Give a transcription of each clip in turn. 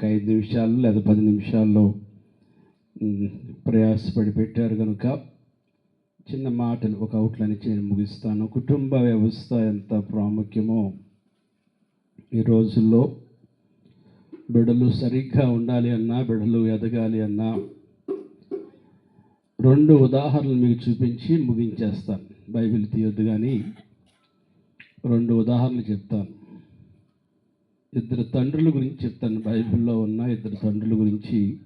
ఒక ఐదు నిమిషాలు లేదా పది నిమిషాల్లో ప్రయాసపడి పెట్టారు కనుక చిన్న మాటలు ఒక అవుట్లైన్ ఇచ్చి నేను ముగిస్తాను. కుటుంబ వ్యవస్థ ఎంత ప్రాముఖ్యమో ఈ రోజుల్లో బిడ్డలు సరిగ్గా ఉండాలి అన్నా బిడ్డలు ఎదగాలి అన్నా రెండు ఉదాహరణలు మీకు చూపించి ముగించేస్తాను. బైబిల్ తీయొద్దు కానీ రెండు ఉదాహరణలు చెప్తాను. ఇద్దరు తండ్రుల గురించి చెప్తాను. బైబిల్లో ఉన్న ఇద్దరు తండ్రుల గురించి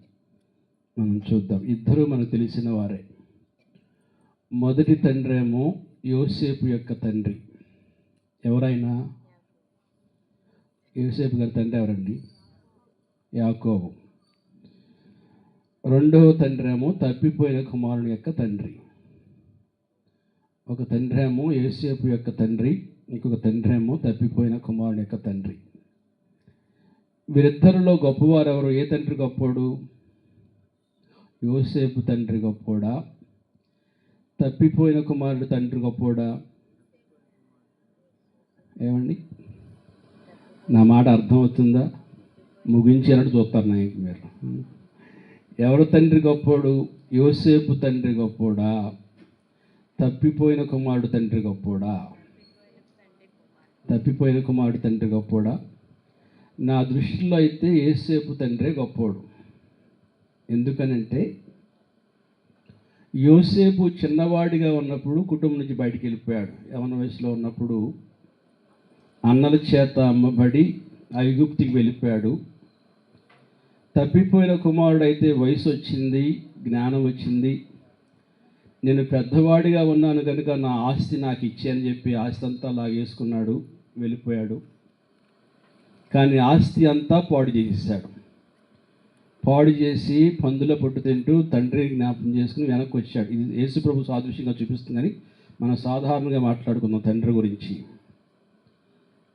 మనం చూద్దాం. ఇద్దరు మనకు తెలిసిన వారే. మొదటి తండ్రి ఏమో యోసేపు యొక్క తండ్రి. ఎవరైనా? యోసేపు గారి తండ్రి ఎవరండి? యాకోబు. రెండవ తండ్రి ఏమో తప్పిపోయిన కుమారుని యొక్క తండ్రి. ఒక తండ్రి ఏమో యోసేపు యొక్క తండ్రి. ఇంకొక తండ్రి ఏమో తప్పిపోయిన కుమారుని యొక్క తండ్రి. వీరిద్దరిలో గొప్పవారు ఎవరు ఏ తండ్రి గొప్పోడు? యోసేపు తండ్రి గొప్పోడా? తప్పిపోయిన కుమారుడు తండ్రి గొప్పోడా? ఏమండి? నా మాట అర్థమవుతుందా ముగించినట్టు చూస్తారు నా మీరు. ఎవరు తండ్రి గొప్పోడు? యోసేపు తండ్రి గొప్పోడా? తప్పిపోయిన కుమారుడు తండ్రి గొప్పోడా? తప్పిపోయిన కుమారుడు తండ్రి గొప్పోడా? నా దృష్టిలో అయితే ఏసేపు తండ్రే గొప్పోడు. ఎందుకనంటే యోసేపు చిన్నవాడిగా ఉన్నప్పుడు కుటుంబం నుంచి బయటికి వెళ్ళిపోయాడు. యవన వయసులో ఉన్నప్పుడు అన్నల చేత అమ్మబడి ఐగుప్తికి వెళ్ళిపోయాడు. తప్పిపోయిన కుమారుడు అయితే వయసు వచ్చింది జ్ఞానం వచ్చింది. నేను పెద్దవాడిగా ఉన్నాను కనుక నా ఆస్తి నాకు ఇచ్చే అని చెప్పి ఆస్తి అంతా లాగేసుకున్నాడు వెళ్ళిపోయాడు. కానీ ఆస్తి అంతా పాడు చేసేసాడు. పాడు చేసి పందుల పొట్టు తింటూ తండ్రి జ్ఞాపకం చేసుకుని వెనక్కి వచ్చాడు ఇది యేసుప్రభు సాదృశ్యంగా చూపిస్తుందని మనం సాధారణంగా మాట్లాడుకుందాం తండ్రి గురించి.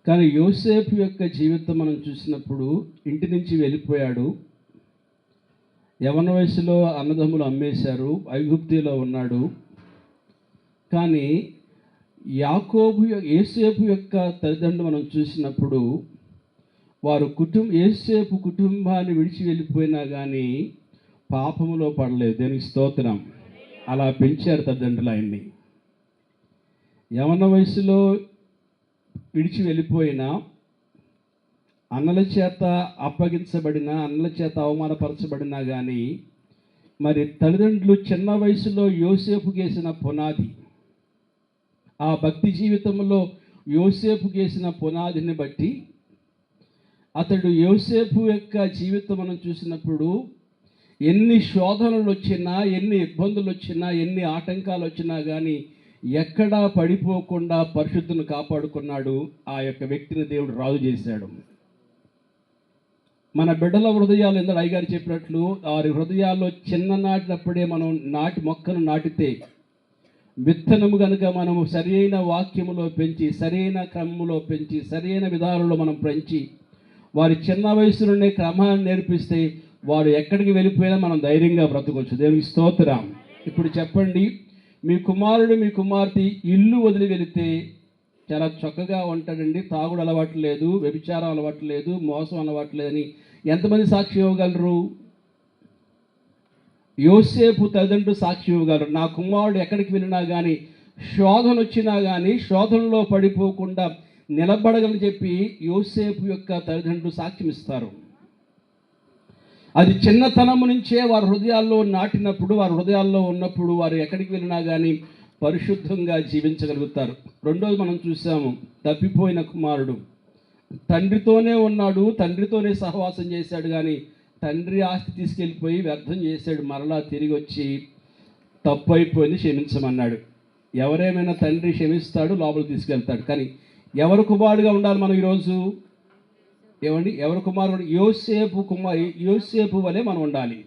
కానీ యోసేపు యొక్క జీవితం మనం చూసినప్పుడు ఇంటి నుంచి వెళ్ళిపోయాడు. యవన వయసులో అన్నదమ్ములు అమ్మేశారు. ఐగుప్తిలో ఉన్నాడు. కానీ యాకోబు యేసేపు యొక్క తల్లిదండ్రులు మనం చూసినప్పుడు వారు కుటుంబ ఏసేపు కుటుంబాన్ని విడిచి వెళ్ళిపోయినా కానీ పాపములో పడలేదు. దేనికి స్తోత్రం. అలా పెంచారు తల్లిదండ్రులు ఆయన్ని. యవన వయసులో విడిచి వెళ్ళిపోయిన అన్నల చేత అప్పగించబడిన అన్నల చేత అవమానపరచబడినా కానీ మరి తల్లిదండ్రులు చిన్న వయసులో యోసేపు గేసిన పునాది ఆ భక్తి జీవితంలో యోసేపు గేసిన పునాదిని బట్టి అతడు యోసేపు యొక్క జీవితం మనం చూసినప్పుడు ఎన్ని శోధనలు వచ్చినా ఎన్ని ఇబ్బందులు వచ్చినా ఎన్ని ఆటంకాలు వచ్చినా కానీ ఎక్కడా పడిపోకుండా పరిశుద్ధిని కాపాడుకున్నాడు. ఆ యొక్క వ్యక్తిని దేవుడు రాజు చేశాడు. మన బిడ్డల హృదయాలు ఎందుకు అయ్యగారు చెప్పినట్లు వారి హృదయాల్లో చిన్న నాటినప్పుడే మనం నాటి మొక్కను నాటితే విత్తనము కనుక మనము సరైన వాక్యములో పెంచి సరైన క్రమంలో పెంచి సరైన విధానంలో మనం పెంచి వారి చిన్న వయసులోనే క్రమాన్ని నేర్పిస్తే వారు ఎక్కడికి వెళ్ళిపోయినా మనం ధైర్యంగా బ్రతకొచ్చు. దేవునికి స్తోత్రం. ఇప్పుడు చెప్పండి మీ కుమారుడు మీ కుమార్తె ఇల్లు వదిలి వెళితే చాలా చక్కగా ఉంటాడండి. తాగుడు అలవాటు లేదు వ్యభిచారం అలవాటు లేదు మోసం అలవాటు లేదని ఎంతమంది సాక్షి ఇవ్వగలరు? యోసేపు తల్లిదండ్రులు సాక్షి ఇవ్వగలరు. నా కుమారుడు ఎక్కడికి వెళ్ళినా కానీ శోధన వచ్చినా కానీ శోధనలో పడిపోకుండా నిలబడగలని చెప్పి యోసేపు యొక్క తల్లిదండ్రులు సాక్ష్యం ఇస్తారు అది చిన్నతనము నుంచే వారి హృదయాల్లో నాటినప్పుడు వారి హృదయాల్లో ఉన్నప్పుడు వారు ఎక్కడికి వెళ్ళినా కానీ పరిశుద్ధంగా జీవించగలుగుతారు. రెండోది మనం చూసాము తప్పిపోయిన కుమారుడు. తండ్రితోనే ఉన్నాడు తండ్రితోనే సహవాసం చేశాడు కానీ తండ్రి ఆస్తి తీసుకెళ్ళిపోయి వ్యర్థం చేశాడు మరలా తిరిగి వచ్చి తప్పు అయిపోయింది క్షమించమన్నాడు. ఎవరేమైనా తండ్రి క్షమిస్తాడు లోపల తీసుకెళ్తాడు. కానీ ఎవరు కుమారుడుగా ఉండాలి మనం ఈరోజు? ఏమండి? ఎవరు కుమారుడు? యోసేపు కుమార్ యోసేపు వలె మనం ఉండాలి.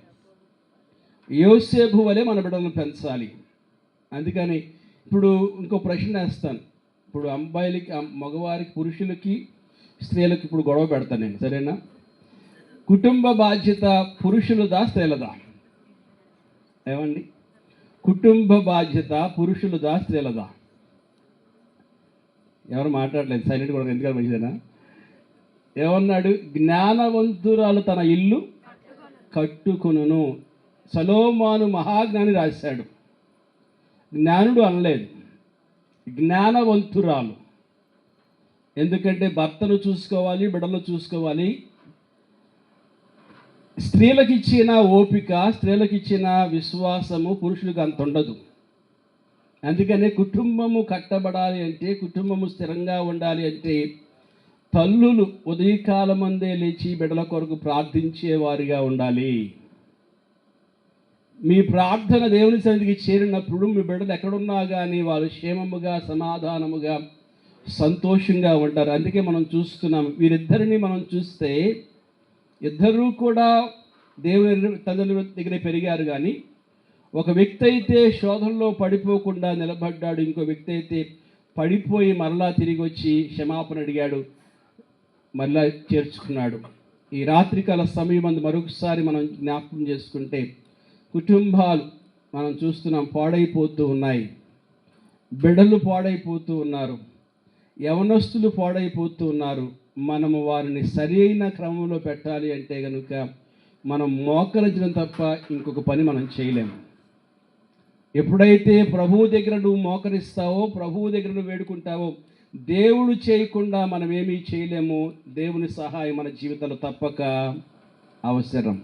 యోసేపు వలె మన బిడ్డలను పెంచాలి. అందుకని ఇప్పుడు ఇంకో ప్రశ్న వేస్తాను. ఇప్పుడు అమ్మాయిలకి మగవారికి పురుషులకి స్త్రీలకు ఇప్పుడు గొడవ పెడతాను నేను సరేనా? కుటుంబ బాధ్యత పురుషులదా స్త్రీలదా? ఏమండి? కుటుంబ బాధ్యత పురుషులదా స్త్రీలదా? ఎవరు మాట్లాడలేదు. సైలెంట్ కూడా ఎందుకంటే మంచిదేనా? ఏమన్నాడు? జ్ఞానవంతురాలు తన ఇల్లు కట్టుకొనును. సలోమాను మహాజ్ఞాని రాశాడు. జ్ఞానుడు అనలేదు. జ్ఞానవంతురాలు. ఎందుకంటే భర్తను చూసుకోవాలి బిడ్డలు చూసుకోవాలి. స్త్రీలకు ఇచ్చిన ఓపిక స్త్రీలకు ఇచ్చిన విశ్వాసము పురుషులకు అంత ఉండదు. అందుకనే కుటుంబము కట్టబడాలి అంటే కుటుంబము స్థిరంగా ఉండాలి అంటే తల్లులు ఉదయకాలమందే లేచి బిడల కొరకు ప్రార్థించేవారిగా ఉండాలి. మీ ప్రార్థన దేవుని సన్నిధికి చేరినప్పుడు మీ బిడ్డలు ఎక్కడున్నా కానీ వారు క్షేమముగా సమాధానముగా సంతోషంగా ఉంటారు. అందుకే మనం చూస్తున్నాం వీరిద్దరిని మనం చూస్తే ఇద్దరూ కూడా దేవుని తల్లి దగ్గర పెరిగారు కానీ ఒక వ్యక్తి అయితే శోధనలో పడిపోకుండా నిలబడ్డాడు ఇంకో వ్యక్తి అయితే పడిపోయి మరలా తిరిగి వచ్చి క్షమాపణ అడిగాడు మరలా చేర్చుకున్నాడు. ఈ రాత్రికాల సమయం అందు మరొకసారి మనం జ్ఞాపకం చేసుకుంటే కుటుంబాలు మనం చూస్తున్నాం పాడైపోతూ ఉన్నాయి. బిడ్డలు పాడైపోతూ ఉన్నారు. యవనస్తులు పాడైపోతూ ఉన్నారు. మనము వారిని సరైన క్రమంలో పెట్టాలి అంటే కనుక మనం మోకరించడం తప్ప ఇంకొక పని మనం చేయలేము ఎప్పుడైతే ప్రభువు దగ్గర నువ్వు మోకరిస్తావో ప్రభువు దగ్గర నువ్వు వేడుకుంటావో దేవుడు చేయకుండా మనం ఏమీ చేయలేము దేవుని సహాయం మన జీవితంలో తప్పక అవసరం.